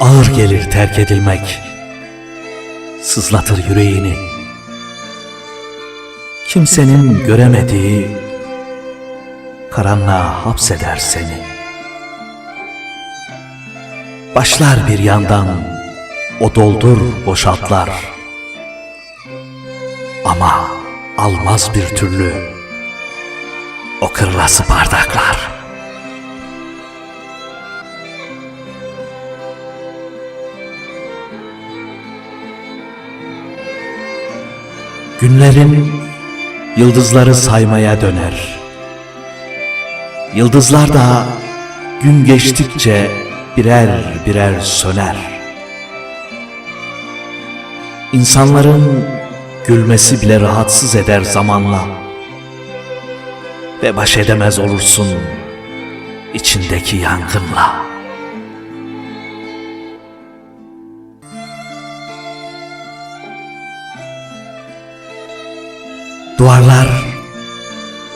Ağır gelir terk edilmek, sızlatır yüreğini. Kimsenin göremediği, karanlığa hapseder seni. Başlar bir yandan, o doldur boşaltlar. Ama almaz bir türlü, o kırılası bardaklar. Günlerin yıldızları saymaya döner. Yıldızlar da gün geçtikçe birer birer söner. İnsanların gülmesi bile rahatsız eder zamanla. Ve baş edemez olursun içindeki yangınla. Duvarlar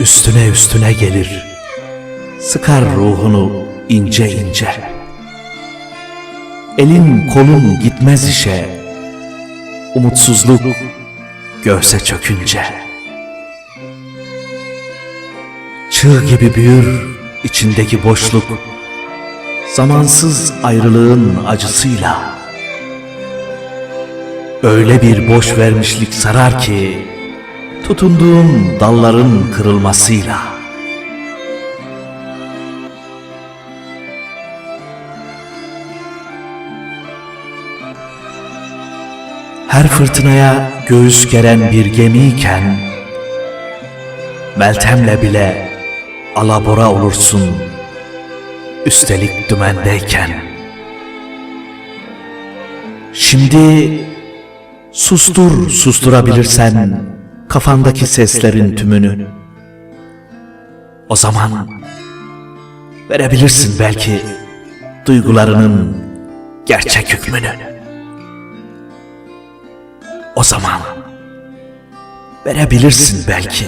üstüne üstüne gelir. Sıkar ruhunu ince ince. Elin kolun gitmez işe. Umutsuzluk göğse çökünce. Çığ gibi büyür içindeki boşluk. Zamansız ayrılığın acısıyla. Öyle bir boş vermişlik sarar ki tutunduğum dalların kırılmasıyla. Her fırtınaya göğüs geren bir gemiyken, Meltem'le bile alabora olursun, üstelik dümendeyken. Şimdi sustur susturabilirsen kafandaki seslerin tümünü. O zaman verebilirsin belki duygularının gerçek hükmünü. O zaman verebilirsin belki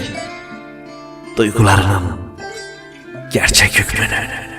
duygularının gerçek hükmünü.